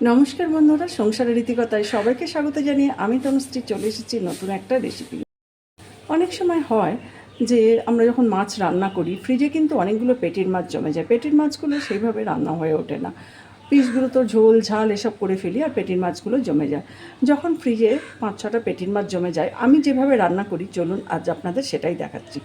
নমস্কার বন্ধুরা, সংসারের রীতিকতায় সবাইকে স্বাগত জানিয়ে আমি তনুশ্রী চলে এসেছি নতুন একটা রেসিপি অনেক সময় হয় যে আমরা যখন মাছ রান্না করি ফ্রিজে কিন্তু অনেকগুলো পেটির মাছ জমে যায়। পেটির মাছগুলো সেইভাবে রান্না হয়ে ওঠে না। পিসগুলো তো ঝোল, ঝাল এসব করে ফেলি আর পেটির মাছগুলো জমে যায়। যখন ফ্রিজে পাঁচ, ছটা পেটির মাছ জমে যায়, আমি যেভাবে রান্না করি, চলুন আজ আপনাদের সেটাই দেখাচ্ছি।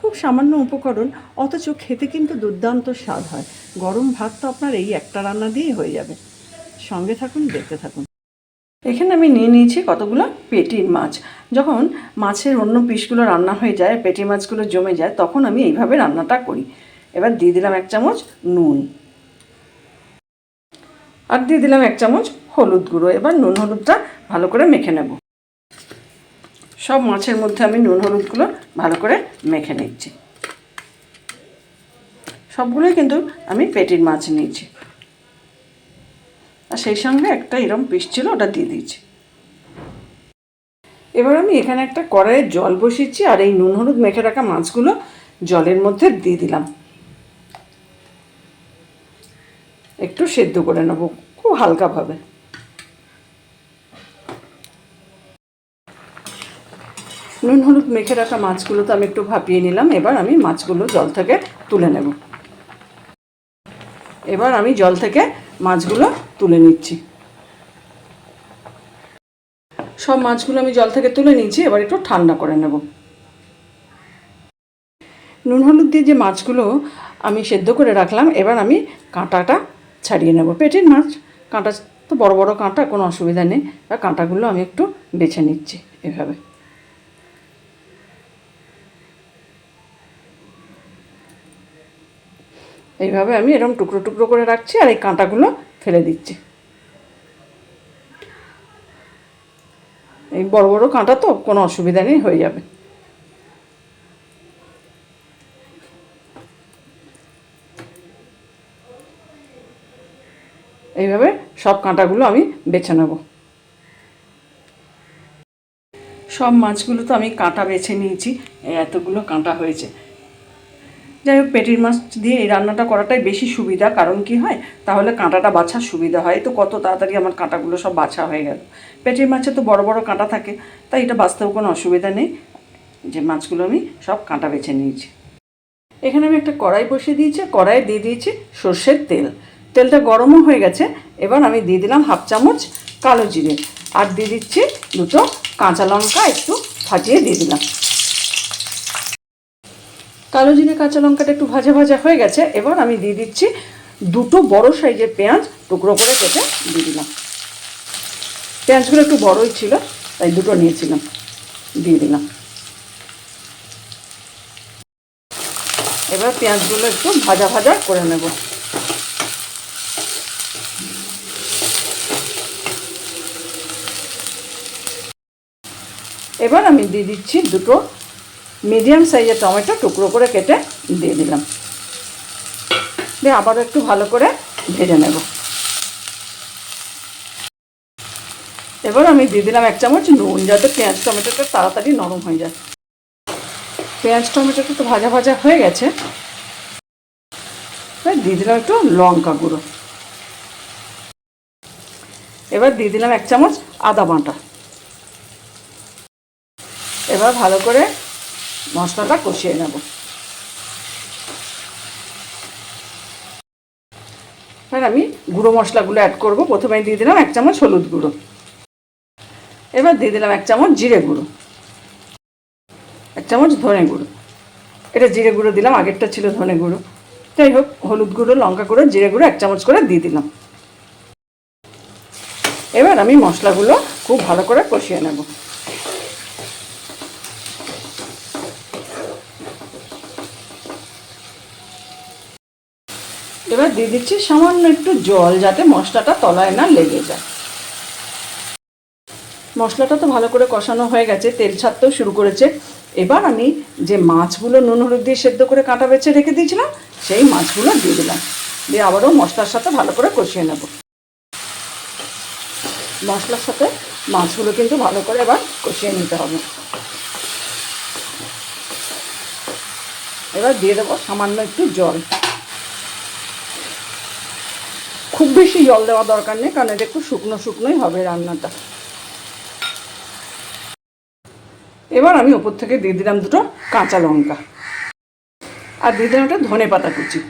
খুব সামান্য উপকরণ, অথচ খেতে কিন্তু দুর্দান্ত স্বাদ হয়। গরম ভাত তো আপনার এই একটা রান্না দিয়েই হয়ে যাবে। সঙ্গে থাকুন, দেখতে থাকুন। এখানে আমি নিয়ে নিয়েছি কতগুলো পেটির মাছ। যখন মাছের অন্য পিসগুলো রান্না হয়ে যায়, পেটি মাছগুলো জমে যায়, তখন আমি এইভাবে রান্নাটা করি। এবার দিয়ে দিলাম এক চামচ নুন। আর দিয়ে দিলাম এক চামচ হলুদ গুঁড়ো। এবার নুন হলুদটা ভালো করে মেখে নেব। সব মাছের মধ্যে আমি নুন হলুদগুলো ভালো করে মেখে নিচ্ছি। সবগুলোই কিন্তু আমি পেটির মাছ নিয়েছি। আর সেই সঙ্গে একটা এরম পিস ছিল, ওটা দিয়ে দিয়েছি। এবার আমি এখানে একটা কড়াইয়ে জল বসিয়েছি আর এই নুন হলুদ মেখে রাখা মাছগুলো জলের মধ্যে দিয়ে দিলাম। একটু সেদ্ধ করে নেব, খুব হালকাভাবে। নুন হলুদ মেখে রাখা মাছগুলো তো আমি একটু ভাপিয়ে নিলাম, এবার আমি মাছগুলো জল থেকে তুলে নেব। এবার আমি জল থেকে মাছগুলো তুলে নিচ্ছি। সব মাছগুলো আমি জল থেকে তুলে নিচ্ছি এবার একটু ঠান্ডা করে নেব। নুন হলুদ দিয়ে যে মাছগুলো আমি সেদ্ধ করে রাখলাম, এবার আমি কাঁটাটা ছাড়িয়ে নেব। পেটের মাছ, কাঁটা তো বড় বড় কাঁটা, কোনো অসুবিধা নেই। আর কাঁটাগুলো আমি একটু বেছে নিচ্ছি এভাবে। এইভাবে আমি এরকম টুকরো টুকরো করে রাখছি, আর এই কাঁটাগুলো ফেলে দিচ্ছি। এই বড় বড় কাঁটা তো, কোনো অসুবিধা নেই, হয়ে যাবে। এইভাবে সব কাঁটাগুলো আমি বেছে নেব। সব মাছগুলো তো আমি কাঁটা বেছে নিয়েছি, এতগুলো কাঁটা হয়েছে। যাই হোক, পেটির মাছ দিয়ে এই রান্নাটা করাটাই বেশি সুবিধা। কারণ কি হয়? তাহলে কাঁটাটা বাছার সুবিধা হয়। তো কত তাড়াতাড়ি আমার কাঁটাগুলো সব বাছা হয়ে গেল। পেটির মাছে তো বড় বড় কাঁটা থাকে। তাই এটা বাঁচতেও কোনো অসুবিধা নেই। যে মাছগুলো আমি সব কাঁটা বেছে নিয়েছি। এখানে আমি একটা কড়াই বসিয়ে দিয়েছি। কড়াইয়ে দিয়ে দিয়েছি সর্ষের তেল। তেলটা গরমও হয়ে গেছে। এবার আমি দিয়ে দিলাম হাফ চামচ কালো জিরে। আর দিয়ে দিচ্ছি দুটো কাঁচা লঙ্কা একটু ফাটিয়ে দিয়ে দিলাম। কালো জিরে কাঁচা লঙ্কাটা একটু ভাজা ভাজা হয়ে গেছে, এবার আমি দিয়ে দিচ্ছি দুটো বড় সাইজের পেঁয়াজ টুকরো করে কেটে দিয়ে দিলাম। পেঁয়াজগুলো একটু বড়ই ছিল, তাই দুটো নিয়েছিলাম, দিয়ে দিলাম। এবার পেঁয়াজগুলো একটু ভাজা ভাজা করে নেব। এবার আমি দিয়ে দিচ্ছি দুটো মিডিয়াম সাইজের টমেটো টুকরো করে কেটে দিয়ে দিলাম। দিয়ে আবার একটু ভালো করে ভেজে নেব। এবার আমি দিয়ে দিলাম এক চামচ নুন, যাতে পেঁয়াজ টমেটোটা তাড়াতাড়ি নরম হয়ে যায়। পেঁয়াজ টমেটোটা তো ভাজা ভাজা হয়ে গেছে। দিয়ে দিলাম একটু লঙ্কা গুঁড়ো। এবার দিয়ে দিলাম এক চামচ আদা বাটা। এবার ভালো করে মশলাটা কষিয়ে নেব। এবার আমি গুঁড়ো মশলাগুলো অ্যাড করব। প্রথমে দিয়ে দিলাম এক চামচ হলুদ গুঁড়ো। এবার দিয়ে দিলাম এক চামচ জিরে গুঁড়ো। এক চামচ ধনে গুঁড়ো। এটা জিরে গুঁড়ো দিলাম, আগেরটা ছিল ধনে গুঁড়ো। যাই হোক, হলুদ গুঁড়ো, লঙ্কা গুঁড়ো, জিরে গুঁড়ো এক চামচ করে দিয়ে দিলাম। এবার আমি মশলাগুলো খুব ভালো করে কষিয়ে নেব। এবার দিয়ে দিচ্ছি সামান্য একটু জল যাতে মশলাটা তলায় না লেগে যায়। মশলাটা তো ভালো করে কষানো হয়ে গেছে, তেল ছাড়তেও শুরু করেছে। এবার আমি যে মাছগুলো নুন, হলুদ দিয়ে সেদ্ধ করে কাঁটা বেছে রেখে দিয়েছিলাম, সেই মাছগুলো দিয়ে দিলাম। দিয়ে আবারও মশলার সাথে ভালো করে কষিয়ে নেব। মশলার সাথে মাছগুলো কিন্তু ভালো করে এবার কষিয়ে নিতে হবে। এবার দিয়ে দেবো সামান্য একটু জল। খুব বেশি জল দেওয়া দরকার নেই, কারণ এটা একটু শুকনো শুকনোই হবে রান্নাটা। এবার আমি ওপর থেকে দিয়ে দিলাম দুটো কাঁচা লঙ্কা। আর দিয়ে দিলাম একটা ধনে পাতা কুচি।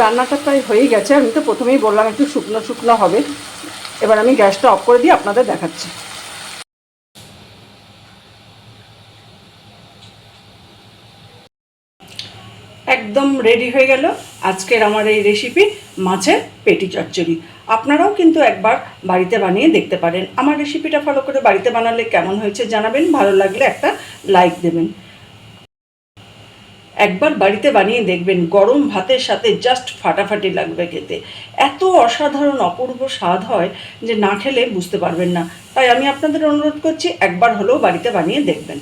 রান্নাটা প্রায় হয়েই গেছে, আমি তো প্রথমেই বললাম একটু শুকনো শুকনো হবে। এবার আমি গ্যাসটা অফ করে দিয়ে আপনাদের দেখাচ্ছি। একদম রেডি হয়ে গেল আজকের আমার এই রেসিপি মাছের পেটি চচ্চড়ি। আপনারাও কিন্তু একবার বাড়িতে বানিয়ে দেখতে পারেন। আমার রেসিপিটা ফলো করে বাড়িতে বানালে কেমন হয়েছে জানাবেন। ভালো লাগলে একটা লাইক দেবেন। একবার বাড়িতে বানিয়ে দেখবেন, গরম ভাতের সাথে জাস্ট ফাটাফাটি লাগবে খেতে। এত অসাধারণ অপূর্ব স্বাদ হয় যে না খেলে বুঝতে পারবেন না। তাই আমি আপনাদের অনুরোধ করছি, একবার হলেও বাড়িতে বানিয়ে দেখবেন।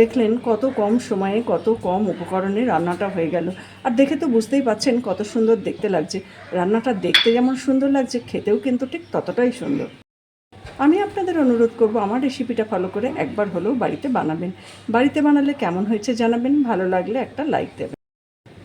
দেখলেন কত কম সময়ে, কত কম উপকরণে রান্নাটা হয়ে গেল। আর দেখে তো বুঝতেই পাচ্ছেন কত সুন্দর দেখতে লাগছে। রান্নাটা দেখতে যেমন সুন্দর লাগছে, খেতেও কিন্তু ঠিক ততটাই সুন্দর। আমি আপনাদের অনুরোধ করব, আমার রেসিপিটা ফলো করে একবার হলেও বাড়িতে বানাবেন। বাড়িতে বানালে কেমন হয়েছে জানাবেন, ভালো লাগলে একটা লাইক দেবেন।